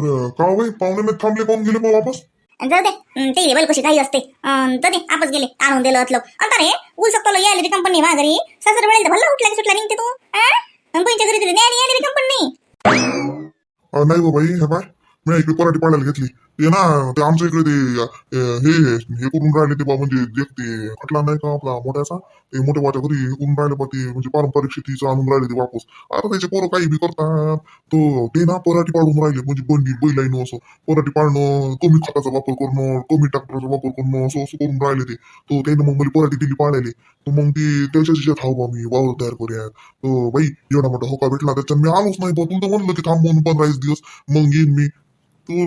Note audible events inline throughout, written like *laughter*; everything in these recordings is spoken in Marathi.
अरे का बाई? पाहुणे नाही थांबले पाहून गेले मग वापस? जाऊ दे. ते बैल कशी काही असते. अं, जाऊ दे आपच गेले. आणून दिलं अतलं अंतर रे उल सकतो यायला ती कंपनी माघारी सासर वेळेला तर भल्ला उठला की सुटला निघते तू? बहिणीच्या घरी तुला न्यायला यायला कंपनी अ, नाही हो बाई हे बाय मी इकडे पराठी पाडायला घेतली. ते ना ते आमच्या इकडे ते हे हे करून राहिले ते बा म्हणजे जे ते खटला नाही का आपला मोठ्याचा? ते मोठ्या बाच्या घरी हे करून राहिले बा ते म्हणजे पारंपरिक शेतीचं आणून राहिले ते वापस. आता त्याचे पोरं काही बी करतात. तो ते ना पराठी पाडून राहिले म्हणजे बंडी बैलाईनं असं. पराठी पाडणं कमी खताचा वापर करणं कमी ट्रॅक्टरचा वापर करणं असं असं करून राहिले ते. तो त्यानं मग मला पराठी दिली पाडायले. तर मग ती त्याच्याच ह्याच्यात हाव बा मी वावर तयार करूया तो बाई एवढा मोठा होका भेटला त्याच्यात. मी आलोच नाही बा. तुला तर म्हणलं की थांब म्हणून पंधरा वीस दिवस. मग येईन मी. तू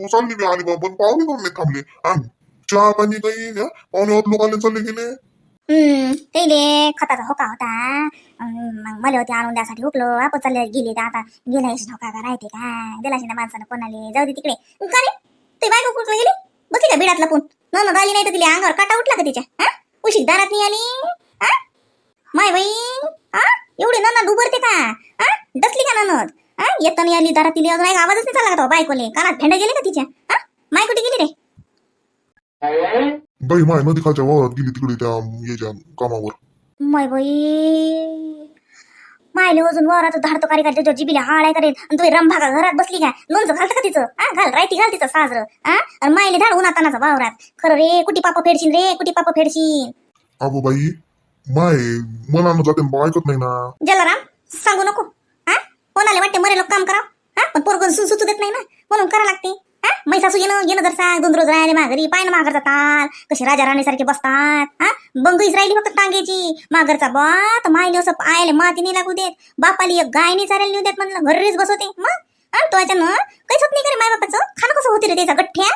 तू चालली मी आली बाबा पाहुणे कोण नाही थांबले. आण चहा पाणी काही द्या. पाहुणे होत लोक आले चालले गेले. हम्म ते खताचा होका होता. मग मला होते आणून द्यासाठी हुकलो. आपण चालले गेले तर आता गेला यश धोका का राहते का? दिला ना माणसानं कोणाले जाऊ दे तिकडे. का रे? ते बायको कुठलं गेली? बसली का बिडातला पण न न आली नाही तर तिला अंगावर काटा उठला का तिच्या? हा? उशी दारात नाही आली? हा? माय बहीण? हा? एवढी ननद उभरते का? हा? डसली का ननद हा येत नाही आली दारात तिला अजून एक आवाजच नाही चालला का बायकोले? कानात फेंड गेले का तिच्या? हा? माय कुठे गेली रे? बाई माय नदी खालच्या वावरात गेली तिकडे त्या याच्या कामावर. माय बाई. मायले अजून वराचं धाडतो कारी काय जिबीला हाळाय करेल आणि तुम्ही रंभागा घरात बसली काय? लोणचं घालतं का तिचं? हा घाल रायती घाल तिचं साजरं. हा? आणि मायले धाड उन्हातानाचा वावरात. खरं रे कुटी पापा फेडशीन रे? कुटी पापा फेडशीन अगो बाई माय मनानं जाते ऐकत नाही ना. जलाराम सांगू नको. कोणाला वाटते मरे लोक काम करा. हा? पण पोरग सुचू देत नाही ना? म्हणून करा लागते. हा? मै सासू येणं येणं जर सांग दोन रोज राहिले माघारी पाय ना माघारचा ताल कसे राजा राणीसारखे बसतात. हा? बंगईच राहिली फक्त टांगेची. माघरचा बा मायले असं पायले माती नाही लागू देत. बापाली एक गाय नाही चारायला नेऊ देत म्हणलं घरीच बसवते. मग? हा? तो याच्यानं काहीच होत नाही करे माय बापाचं? खाणं कसं होते रे त्याचा गठ्ठ्या?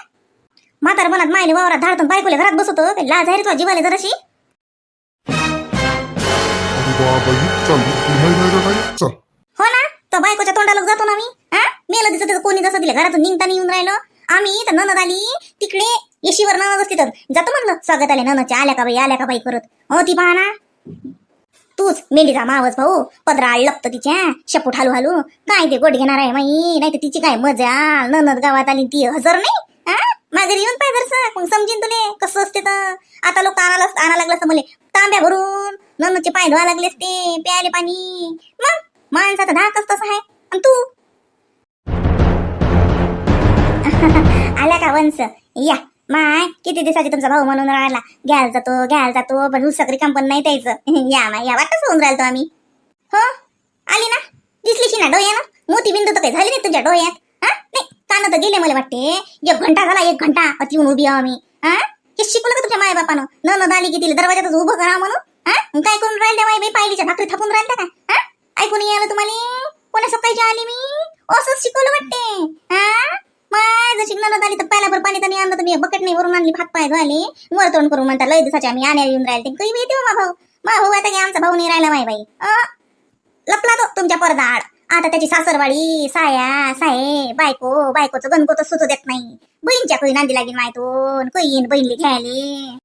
म्हातार मनात मायले वावरात धाडतो बायकोले घरात बसवतो. काही लाज आहे रे तुझ्या जीवाले जराशी? चल. बायकोच्या तोंडाला जातो ना मी हा? मेलं दिसत कोणी जसं दिलं घरातून निघताना येऊन राहिलो. आम्ही तर ननद आली तिकडे येशीवर ननद असते तर जातो म्हणलं स्वागत आले ननदच्या आल्या का बाई आल्या का बाई करत हो ती पहा ना. तूच मेंढीचा मावस भाऊ. पदरा लपत तिच्या शपूट हालू हालू. काय ते गोड घेणार आहे माई? नाही तर तिची काय मजा ननद गावात आली ती हजर नाही? हा? माघारी येऊन पाय जरसा. मग समजीन तुले कसं असते तर. आता लोक आणायला आणा लागलं असं मले. तांब्या भरून ननदचे पाय धुवा लागले असते प्यायले पाणी. मग? माणसाचा धाकच तसा आहे. आणि तू? *laughs* आला का वंश? या. माय किती दिवसाची तुमचा भाऊ म्हणून राहिला. घ्यायला जातो घ्यायला जातो पण सगळी कंपन नाही द्यायचं. *laughs* या माय या वाटच होऊन राहिलो आम्ही. हो? आली ना? दिसलीशी ना डोळ्यानं? मोती बिंदू तर काही झाली नाही तुझ्या डोळ्यात? हा? नाही कान तर गेले मला वाटते. एक घंटा झाला एक घंटा. अति येऊन उभी आहो आम्ही. हा? हे शिकवलं का तुझ्या माय बापानं न न दाली की तिला दरवाजातच उभं करा म्हणून. हा? काय करून राहिल्या माय बाई? पायलीच्या भाकरी थापून राहिल्या का? हा? ऐकून नाही आलं तुम्हाला? कोणा सकाळची आली मी? असंच शिकवलं वाटते. हा? माय जशी ननद आली तर पाणी तर नाही आणलं तर मी बकेट नाही वरून आणली भात पाय धुवाले वर तोंड करून म्हणता लय दिवसाचे आम्ही आण्याला येऊन राहिले. काही माहिती हो मा भाऊ. मा भाऊ आता की आमचा भाऊ नाही राहिला माय बाई. लपला तो तुमच्या पडदाड आता त्याची सासरवाडी साया साये बायको बायकोचं गणको तर सुचू देत नाही. बहीणच्या कोणी नांदी लागेल मायतून काही बहिणली घ्यायला.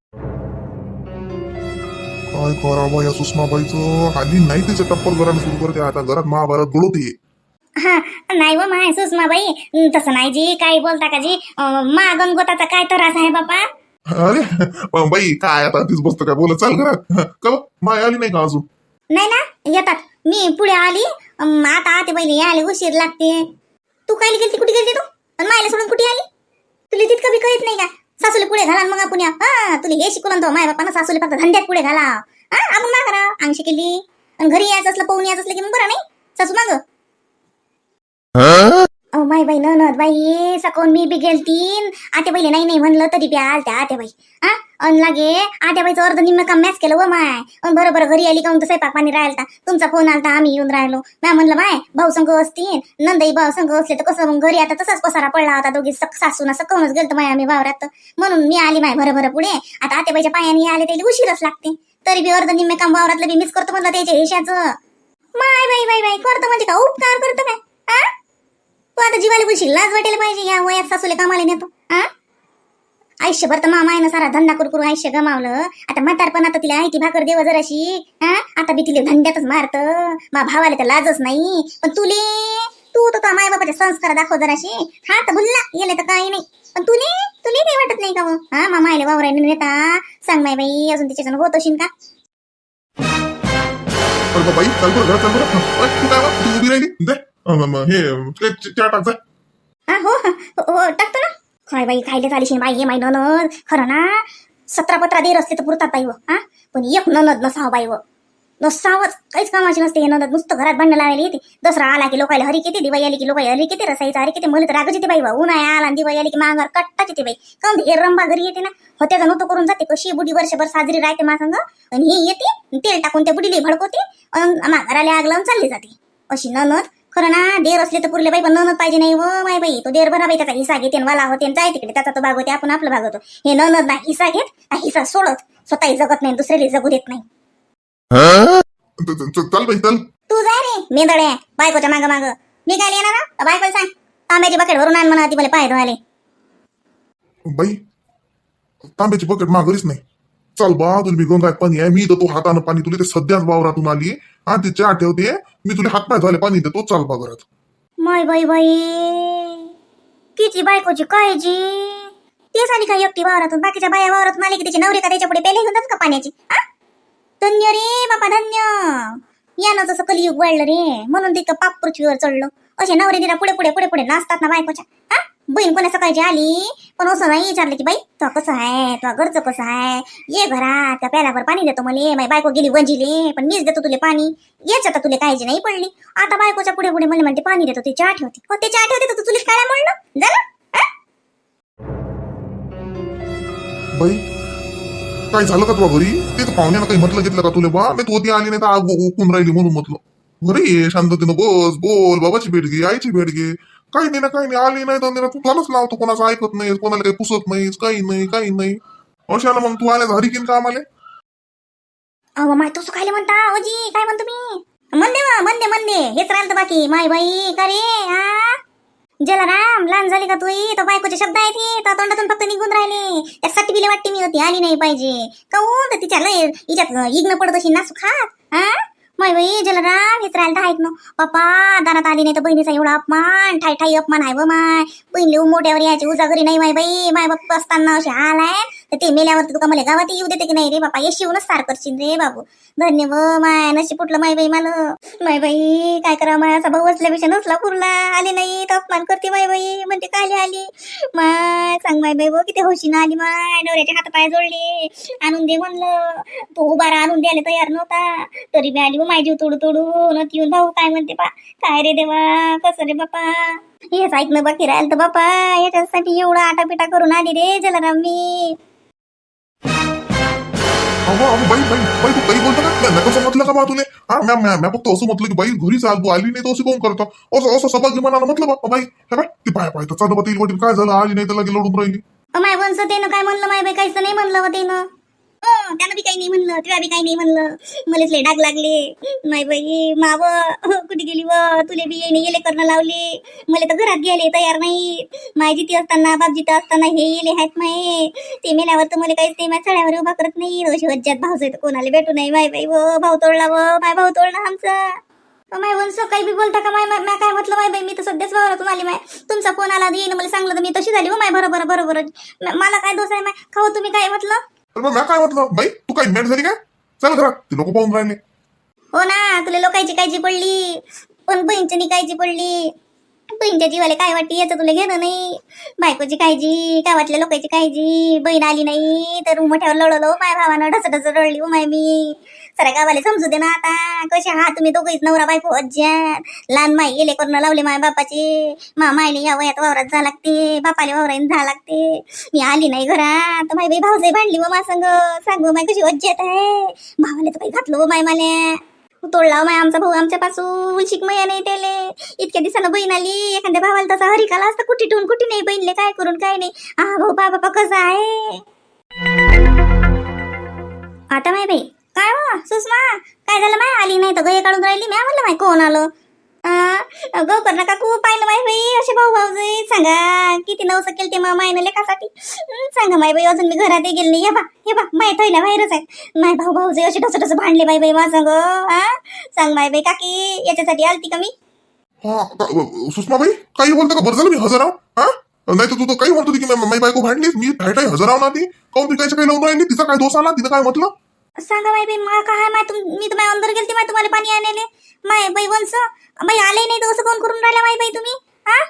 काय करावं या सुषमाबाईचं हल्ली नाही तिचं टप्पर घरानं सुरू करते. आता घरात महाभारत घडवते. हा नाही व माय सुषमा बाई अं, तसं नाही जी. काही बोलता का जी? मा गणगोताचा काय त्रास आहे बापा. अरे बाई काय आता तीच बसतं काय बोलत चाल घरात. का बा? माय आली नाही का अजून? नाही ना येतात. मी पुढे आली. अं, आता आते पहिले यायला उशीर लागते. तू काय गेलती? कुठे गेलती तू? आणि मायला सोडून कुठे आली? तुला तितकं बी कळत नाही का? सासूला पुढे घाला मग आपण या. हा तुला हे शिकवलं तो माय बापानं सासूला फक्त धंद्यात पुढे घाला. हा आपण ना करा? अंगशी केली. आणि घरी यायचं असलं पाहून यायचं असलं की मग बरं नाही? सासू माग. अहो माय बाई ननद बाई सकाळून मी बी गेलतीन. आते बाईले नाही नाही म्हणलं तरी बी आलत्या आते बाई. हा? अन लागे आत्याबाईचं अर्ध निम्म काम मॅच केलं व माय. अन बरोबर घरी आली काऊन तर स्वयंपाक पाणी राहिलता. तुमचा फोन आलता आम्ही येऊन राहिलो. मॅ म्हणलं माय भाऊ संघ असतील नंदई भाऊ संघ असले तर कसं मग घरी आता तसाच पसारा पडला होता. दोघी सक असं सकाळूनच गेलतो माय आम्ही वावरात. म्हणून मी आली माय भरं पुढे. आता आत्याबाईच्या पायाने आले त्याला उशीरच लागते. तरी बी अर्ध निम्मे काम वावरातलं बी मिस करतो म्हणलं त्याच्या हिशाचं माय बाई बाई बाई करतो म्हणजे का उपकार करतो काय? तू आता जीवाला बोलशील लाज वाटेल पाहिजे या वयात सासूले कामाला नेतो. हा आयुष्यभर तर मामायनं सारा धंदा करू करू आयुष्य गमावलं. आता म्हातारपण आता तिला आयती भाकर देव जराशी. हा? आता बी तिला धंद्यातच मारत. मा भावाला तर लाजच नाही. पण तुले तू तर माय बापाचे संस्कार दाखव जराशी. हा तर भुलला. गेले तर काही नाही. पण तुले तुले काही वाटत नाही का मग? हा मामा आले वावरायला नेता सांग माय बाई अजून तिच्यानं होत असेल का? अरे बाई चाल बरं घरात चाल बरं अय, तू काय बा? तू उभी राहिली? दे. अं, म, हे ते च- चहा टाक जा हा हो हो, हो टाकतो ना. काय बाई खायला चालीशी बाई हे माय ननद. खरं ना सतरा पत्रा दे रस्ते तर पुरतात बाई व हा? पण एक ननद नसावं बाई व. नसावंच काहीच कामाची नसते हे ननद. नुसतं घरात भांडण लावायला येते. दसरा आला की लोकायला हरी किती दिवाळी आली की लोकायला हरी किती रसायचं हरी किती मला तर रागच येते बाई वा. उन्हाळा आला आणि दिवाळी आली की मागावर कट्टाच येते बाई. काऊन हे रंबा घरी येते ना? होत्याचा नव्हतं करून जाते कशी बुडी वर्षभर साजरी राहते मा संग. आणि ही येते तेल टाकून त्या बुडीला भडकवते आणि घराला आग लावून चालली जाते. अशी ननद खरं ना देर असले तर पुरले बाई पण ननद पाहिजे नाही व माय बाई. तो देर भरा बाई त्याचा हिस्सा घेते वाला होते जाय तिकडे. त्याचा तो भाग होते आपण आपलं भाग होतो. हे ननद ना हिस्सा घेत हा हिस्सा सोडत. स्वतःही जगत नाही दुसऱ्याला जगू देत नाही. चाल बाई चाल. तू जाय रे मेंदडे बायकोच्या माग माग. मी काय येणार ना बायकोला सांग. तांब्याची बकेट भरून आण म्हणा ती मला पाय धुवाले. बाई तांब्याची बकेट माघारीच नाही. चल बा तुला मी गंगात पाणी आहे मी देतो हातानं पाणी तुला ते सध्याच वावरातून आली हा ते चहा ठेवते मी तुला हातपाय झाले पाणी देतो चाल बा घरात. माय बाई बाई किती बायकोची काळजी. तेच आली का एकटी वावरातून बाकीच्या बाया वावरातून आली की तिची नवरी का त्याच्या पुढे पेले घेऊन जातात का पाण्याची? आ? धन्य रे बापा धन्य. यानं जसं कलियुग वाढलं रे म्हणून तिथं पाप पृथ्वीवर चढलं. असे नवरे दिला पुढे पुढे पुढे पुढे नाचतात ना बायकोच्या. हा? बहीण कोणा सकाळची आली पण असं नाही विचारलं की बाई तो कसं आहे? तो घरचं कसं आहे? ये घरात त्या प्यालावर पाणी देतो मले. माझी बायको गेली वंजिले पण मीच देतो तुले पाणी. याच आता तुले काळजी नाही पडली. आता बायकोच्या पुढे पुढे मला म्हणते पाणी देतो ते चहा ठेवते. हो ते चहा ठेवते तर तू तुला काय म्हणलं? झालं? बाई काय झालं का तुला घरी? ते तर पाहुण्यानं काही म्हटलं घेतलं का तुला बा? मी तू ती आली नाही तर आग उकून राहिली म्हणून म्हटलं. घरी शांततेनं बस बोल बाबाची भेट घे आईची भेट घे. काही नाही ना काही नाही. आली नाही तर तू त्यालाच लावतो कोणाचं ऐकत नाही कोणाला काही पुसत नाहीस काही नाही काही नाही. अशाला मग तू आल्या घरी किन का आम्हाला अहो माय तसं काय म्हणता? ओजी काय म्हणतो मी म्हणदे वा म्हणते म्हणते हेच राहिलं बाकी. माय बाई का रे? हा जलाराम लहान झाली का तुई? तो बायकोचे शब्द आहेत हे. तर तोंडातून फक्त निघून राहिले. त्यासाठी बिले वाटते मी होती आली नाही पाहिजे. काऊन? तर तिच्या लय हिच्यात इग्न पडत अशी नासू खात हा माय बाई जलाराम हेच राहिलं तर ना. पप्पा दारात आली नाही तर बहिणीचा एवढा अपमान ठाई ठाई अपमान आहे व माय. बहिणी मोठ्यावर यायची उजा घरी नाही माय बाई. माय बाप असताना असे हाल आहे तर ते मेल्यावर तुका मला गावात येऊ देते की नाही रे बापा? येशीवूनच सार करशील रे बाबू. धन्य व माय नशी फुटलं माय बाई मला. माय बाई काय करा माय भाऊ असल्यापेक्षा नसला पुरला. आली नाही. तर अपमान करते माय बाई. म्हणते काली आली. माय सांग माय बाई किती हौशीनं आली माय. नवऱ्याचे हात पाय जोडले. आणून दे म्हणलं. तो उभारा आणून द्यायला तयार नव्हता. तरी बी आली माय जीव तोडू तोडून येऊन भाऊ काय म्हणते पा? काय रे देवा? कसं रे बापा? हेच ऐकणं बाकी राहिलं तर बापा. याच्यासाठी एवढा आटापिटा करून आली रे जलाराम मी. अहो अहो बाई बाई बाई तू काही बोलतो ना? नाही कसं म्हटलं का बा तुले? हा मॅम मॅम मॅम फक्त असं म्हटलं की बाई घरी चाल तू आली नाही तर असं कोण करतो? असं असं सभागी मनाला म्हटलं बा बाई. हे बाय ती पाय पाय तर चालू बाई वडील काय झालं? आली नाही तर लगे लढून राहिली. अ, माय वंश त्यानं काय म्हणलं? माय बाई काहीच नाही म्हणलं हो त्यानं हो त्यानं बी काही नाही म्हणलं तुला बी काही नाही म्हणलं. मलाच लय डाग लागले. माय बाई माव हो, कुठे गेली व? तुले बी येणे येले करणं लावले. मला तर घरात गेले तयार नाही माय जिथे असताना बाप जिथं असताना हे येले आहेत माय. ते मेल्यावर तर मला काहीच नाही माझ्या चढ्यावर उभा करत नाही. अशी वज्जात भाऊ तर कोणाला भेटू नाही. माय बाई व भाऊ तोडला व माय भाऊ तोडला आमचा. माय वंश काही बी बोलता का माय माय काय म्हटलं माय बाई? मी तर सध्याच वावरातून आली माय. तुमचा फोन आला येईन मला सांगलं तर मी तशी झाली हो माय. बरोबर बरोबर. मला काय दोष आहे माय? खाऊ तुम्ही काय म्हटलं? तर मग काय म्हटलं? बाई तू काय मॅट झाली काय? चला घरात ते लोक पाहून राहिले. हो ना तुला लोकांची काळजी पडली. पण बहिणीची काळजी पडली. बहिणच्या जीवाला काय वाटते? याचं तुला घेणं नाही. बायकोची काळजी गावातल्या लोकांची काळजी. बहीण आली नाही तर मोठ्यावर लढवलो माय भावानं ढस ढस रडली हो माय मी. सरा गावाला समजू दे ना आता. कसे हा तुम्ही दोघेच नवरा बायको अज्यात लहान माई गेले करणं लावले माय बापाचे. मा मायले या वयात वावरात जा लागते. बापाले वावरात जा लागते. मी आली नाही घरात. माय बाई भाऊजाई भांडली हो व मा सांग. हो सांगू माय कशी अज्जात आहे. भावाला तर काही घातलं माय माल्या. तोडला हो माय आमचा भाऊ आमच्यापासून. शिकमया नाही त्याले. इतक्या दिवसानं बहीण आली. एखाद्या भावाला तसा हरिकाला असता. कुठे ठेवून कुठे नाही बहिणले? काय करून काय नाही? हा भाऊ बा बापा कसा आहे? आता माय बाई. काय हो सुषमा? काय झालं माय? आली नाही तर गय काढून राहिली मी म्हणलं माय कोण आलं? गो कर काकू पाहिलं माय बाई. असे भाऊ भाऊजी सांगा किती नवस केलं ते मायनं लेखासाठी सांगा माय बाई अजून मी घरात गेले नाही. हे बा हे बा माय थैल्या बाहेरच आहे. माय भाऊ भाऊजी असे ढस ठस भांडले माय बाई मा सांग हा सांग माय बाई काकी याच्यासाठी आलती का मी? हा सुषमाबाई काही बोलतो का? बरं झालं मी हजर आहो. हा? नाही तर तू तर काही म्हणतो की मा- बायको भांडली मी फायटाई हजर आहो ना ती काऊन काही लावून राहिली तिचा काय दोष आला? तिनं काय म्हटलं? सांगा माय बाई मला काय माय तुम मी तर अंदर गेलते माय तुम्हाला पाणी आणायले. माय बाई वंश बाई आले नाही तर असं कोण करून राहिला माय बाई तुम्ही? हा?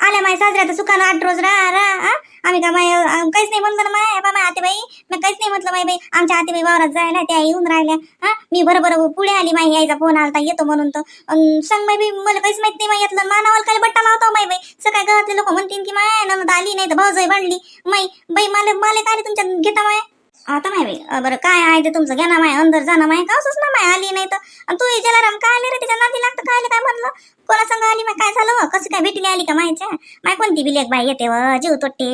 आल्या माय तर सुखानं आठ रोज रा रा हा? आम्ही का माय काहीच नाही म्हणलं ना माय. बा माय आते बाई मी काहीच नाही म्हटलं माय बाई. आमच्या आते बाई वावरात जायला त्या येऊन राहिल्या. हा? मी बरोबर पुढे आली माय यायचा फोन आलता येतो म्हणून तर. सांग माय बाई मला काहीच माहीत नाही माय यातलं मानावाला काय बट्टा लावतो माय बाई. सकाळी घरातले लोक म्हणतील की माय नंद आली नाही तर भाऊजाई भांडली. माई बाई मला मला काय तुमच्या घेता माय? आता माय बाई बरं काय आहे ते तुमचं? घ्या ना माय अंदर जाणं माय. का असंच ना माय आली नाही तर? अन् तू राम काय आली रे? तिच्या नाती लागतं काय आली? काय म्हणलं? कोणा संग आली माय? काय झालं? कसं काय भेटली आली का मायच्या? माय कोणती बी लेख बाई येते व? जीव तोट्टे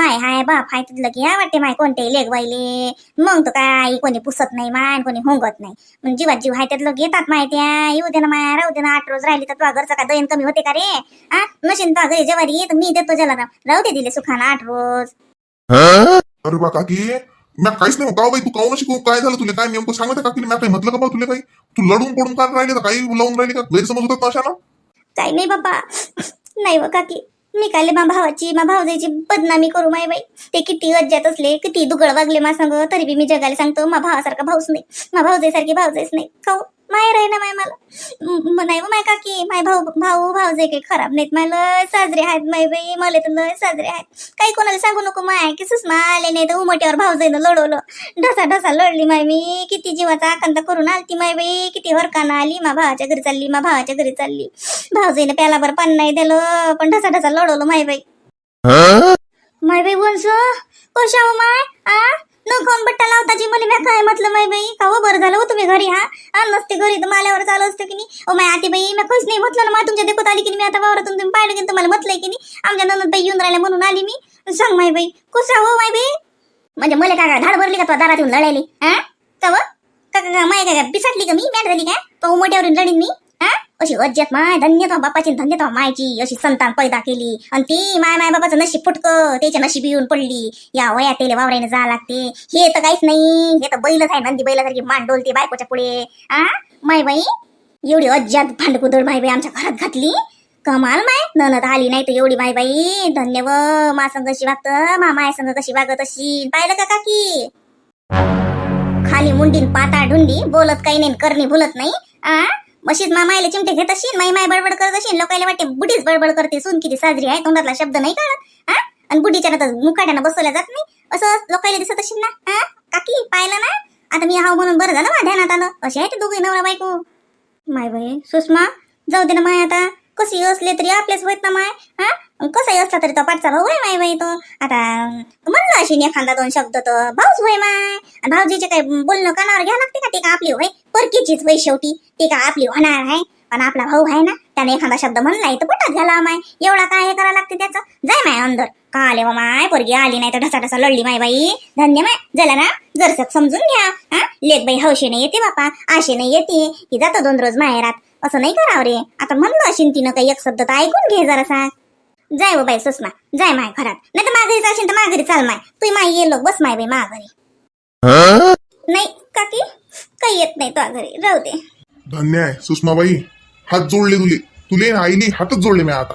माय हाय बाप हाय तिथलं की या वाटते माय कोणते लेख बाईले मग तर काय कोणी पुसत नाही माय कोणी होंगत नाही. मग जीवात जीव हाय त्यातलं घेतात माय त्या. येऊ दे ना माय राहू दे ना. आठ रोज राहिली तर तुझ्या घरचं काय दयन कमी होते का रे? हा नशीन तुझ्या घरी जेवारी तर मी देतो जलाराम. राहू दे दिले सुखाना आठ रोज. अरे बा काकी मॅ काहीच नाही का बाई तू काऊन शिकू काय झालं तुला? काय नेमकं सांगत तुला? नफाई काही म्हटलं का बा तुला काही? तू लढून पडून काय राहिले तर काही लावून राहिले का? गैरसमज होतात ना अशा ना काही नाही बाबा. नाही व काकी. मी काले मा भावाची मा भावजाईची बदनामी करू माय बाई. ते किती अज्जात असले किती दुगळ वागले मा सांग तरी बी मी जगाला सांगतो मा भावासारखा भाऊच नाही. मा भावजाईसारखी भावजाईच नाही. खाऊ माय राही ना माय मला. नाही व माय काकी माय भाऊ भाऊ भावजाई काही खराब नाहीत. माय लय साजरे आहेत माय बाई मला तर लय साजरे आहेत. काही कोणाला सांगू नको माय की सुषमा आले नाही तर उमट्यावर भावजाईनं लढवलं. ढसा ढसा लढली माय मी. किती जीवाचा आकांत करून आलती माय बाई. किती हरकानं आली मा भावाच्या घरी चालली मा भावाच्या घरी चालली. भाऊजीने प्याला बरं पान नाही दिलं पण ढसा ढसा लढवलं माय बाई. माय बाई वंश कशा हो माय? आ? न खाऊन लावता जी मला म्या काय म्हटलं माय बाई का हो बरं झालं हो तुम्ही घरी हा? आण नसते घरी तर माल्यावर चालू असतं की नाही? ओ माय आती बाई मी खुश नाही. म्हटलं ना मा तुमच्या देखत आली की मी आता वावरातून तुम्ही पाहिलं की तुम्हाला म्हटलंय की नाही? आमच्या ननद बाई येऊन राहिल्या म्हणून आली मी. सांग माय बाई कशा हो माय बाई. म्हणजे मला काय धाड भरली का तुला दारात येऊन लढायली हा? का का माय काय पिसाटली का मी? मॅट झाली काय? तो मोठ्यावरून लढीन मी? अशी अज्जत माय धन्यता बापाची धन्यता मायची अशी संतान पैदा केली. आणि ती माय माय बाबाचं नशीब फुटकं त्याच्या नशीब येऊन पडली. या वया तेले वावरायनं जा लागते. हे तर काहीच नाही. हे तर बैलच आहे नंदी बैलासारखी मान डोलते बायकोच्या पुढे. आ? माय बाई एवढी अज्जात भांडकुदळ माय बाई आमच्या घरात घातली. कमाल माय ननद आली नाही तर एवढी माय बाई. धन्य व मा संग कशी वागत? मा माय संग कशी वागत अशी? पाहिलं का काकी? खाली मुंडीन पाता ढुंडी बोलत काही नाही करणी भुलत नाही. आ? मशीद मामायला चिमटे घेत असेल माई माय बडबड करत असेल लोकायला वाटते बुढीच बडबड करते सून किती साजरी आहे तोंडातला शब्द नाही कळत हा? आणि बुढीच्या तर मुकाट्यानं बसवल्या जात नाही असं लोकायला दिसत असेल ना हा? काकी पाहिलं ना? आता मी हाव म्हणून बरं झालं ध्यानात आलं असे आहे ते दोघे नवरा बायको. माय बाई सुषमा जाऊ दे ना माय आता कशी असले तरी आपलेच होत ना माय हा? कसाही असला तरी तो पाठचा भाऊ आहे माय बाई तो. आता म्हणलं अशी एखादा दोन शब्द तर भाऊच होय माय. भाऊजीचे काय बोलणं कानावर घ्या लागते का? ते का आपली होय? परकीचीच वय शेवटी. ते का आपली होणार आहे? पण आपला भाऊ आहे ना त्याने एखादा शब्द म्हणलाय तर पोटात घाला माय. एवढा काय हे करा लागते त्याचं? जाय माय अंदर. का आले वा माय? पोरगी आली नाही तर ढसा ढसा लढली माय बाई. धन्य माय. झाला ना जरसक समजून घ्या. हा? लेख बाई हौशेने येते बापा. आशेने येते. की जातो दोन रोज माहेरात. असं नाही करावं रे. आता म्हणलं अशी तिनं काही एक शब्द तर ऐकून घे जरा जाय वो बाई सुषमा जाय माय घरात. नाही तर माघारी जाशील तर माघारी चाल माय. तू माय ये लोक बस माय बाई माघारी. नाही काकी काही येत नाही तो घरी. राहू दे. धन्य आहे सुषमाबाई. हात जोडले तुले. तुले ना आईने हातच जोडले मी आता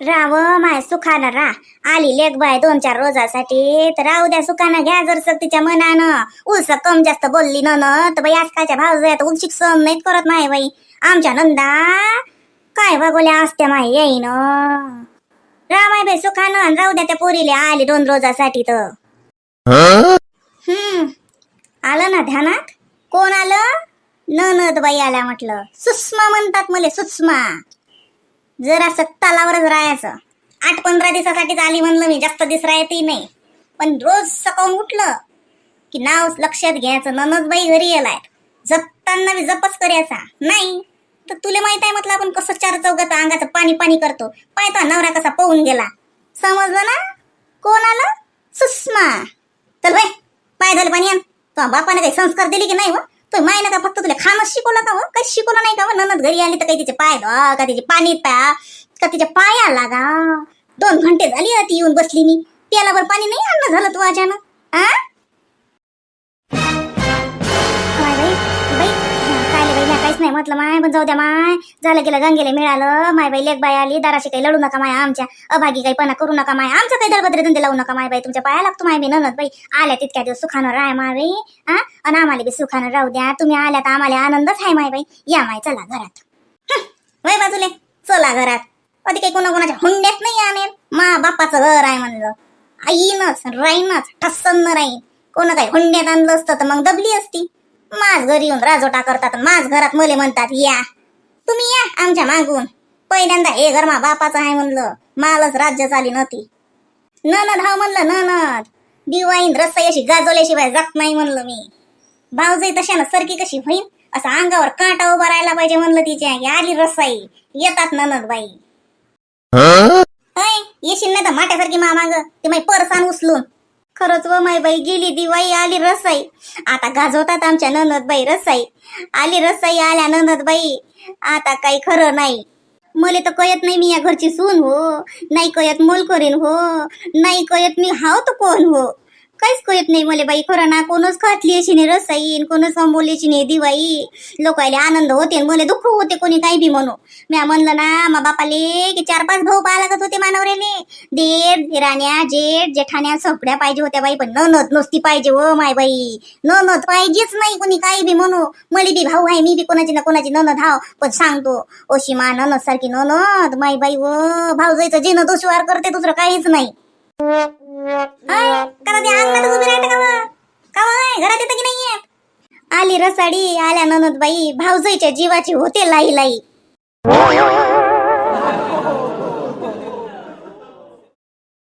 राव माय सुखानं रा आली लेख बाय दोन चार रोजासाठी. तर राहू द्या सुखानं घ्या जर तिच्या मनानं. उलस कम जास्त बोलली न न तर बाई आजकालच्या भाव जाय उलशिक सण नाहीत करत माय बाई. आमच्या नंदा काय बघोल्या असत्या माय येईन. रा माय बाई सुखानं आणि राहू द्या त्या पोरीले आली दोन रोजासाठी तर. हम्म. आलं ना ध्यानात? कोण आलं? ननद बाई आल्या म्हटलं. सुषमा म्हणतात मले सुषमा. जरा सत्तालावरच राहायचं. आठ पंधरा दिवसासाठीच आली म्हणलं मी जास्त दिस राहते नाही. पण रोज सकाळून उठलं की नाव लक्षात घ्यायचं. ननद बाई घरी येलाय जपताना बी जपच करायचा. नाही. तर तुला माहीत आहे म्हटलं आपण कसं चार चौघात अंगाचं पाणी पाणी करतो. पाहता नवरा कसा पळून गेला. समजलं ना? कोण आलं? सुषमा. चल बाय पाय झालं पाणी आण. तो बापाने काही संस्कार दिले की नाही व तो मायनं का फक्त तुला खाणं शिकवलं का व हो. काही शिकवलं नाही का हो? व ननद घरी आली तर काही तिचे पाय धुवा का तिचे पाणी प्या का तिच्या पाया लागा. दोन घंटे झाली ती येऊन बसली मी. त्याला बरं पाणी नाही आणलं झालं तू अचानक आ? काहीच नाही. म्हटलं माय पण जाऊ द्या माय. झालं गेलं गंगेला मिळालं. माय बाई लेख बाई आली. दाराशी काही लढू नका माय आमच्या. अभागी काही पणा करू नका माय. आमचं काही दरबद्रे धंदे लावू नका माय बाई. तुमच्या पाया लागतो माय बी. ननद बाई. आल्या तितक्या दिवस सुखानं राय माय बाई. हा? आणि आम्हाला बी सुखानं राहू द्या. तुम्ही आल्या तर आम्हाला आनंदच आहे माय बाई. या माय चला घरात. वय बाजूले. चला घरात. कधी काही कोणा कोणाच्या हुंड्यात नाही आणे मा बाप्पाचं घर आहे म्हणलं. आईनच राहीनच ठस्सन राहीन कोण काही हुंड्यात आणलं असतं तर मग दबली असती. माझ घरी येऊन राजोटा करतात माझ घरात मले म्हणतात या तुम्ही या आमच्या मागून. पहिल्यांदा हे घर मा बापाचं आहे म्हणलं मालच राज्य चाली नव्हती. ननद हा म्हणलं ननद दिवाईन रस्ता अशी गाजवल्याशिवाय जात नाही म्हणलं मी. भाऊजाई तशानं सरकी कशी होईन? असं अंगावर काटा उभा राहायला पाहिजे म्हणलं तिच्या. आली रस्साई येतात ननद बाई. येशील नाही तर माट्यासारखी मामाग ते माई परसान उचलून. खरंच व मायबाई गेली दिवाई आली रसाई. आता गाजवतात आमच्या ननदबाई रसाई. आली रसाई आल्या ननदबाई. आता काही खरं नाही. मले तर कळत नाही मी या घरची सून हो. नाही कळत मोल करीन हो. नाही कळत मी हाव तर कोण हो. काहीच कळत नाही मला बाई. खरं ना कोणच खातली अशी नाही रसाईन कोणच आंबोलीची नाही दिवाई. लोकायले आनंद होते मला मले दुःख होते कोणी काही बी म्हणू म्या म्हणलं ना मा बापाले की चार पाच भाऊ पाहा लागत होते मानवरेने देव राण्या जेठ जेठाण्या सगळ्या पाहिजे होत्या बाई पण ननद नुसती पाहिजे हो माय बाई. ननद पाहिजेच नाही कोणी काही बी म्हणू. मली बी भाऊ आहे मी बी कोणाची ना कोणाची ननद हाव. पण सांगतो ओशी मा ननद सारखी ननद माय बाई व भाऊजाईचं जिनं दोषवार करते दुसरं काहीच नाही. का घरात की नाहीये? आली रसाडी आल्या ननद बाई भाऊजाईच्या जीवाची होते लाई लाई.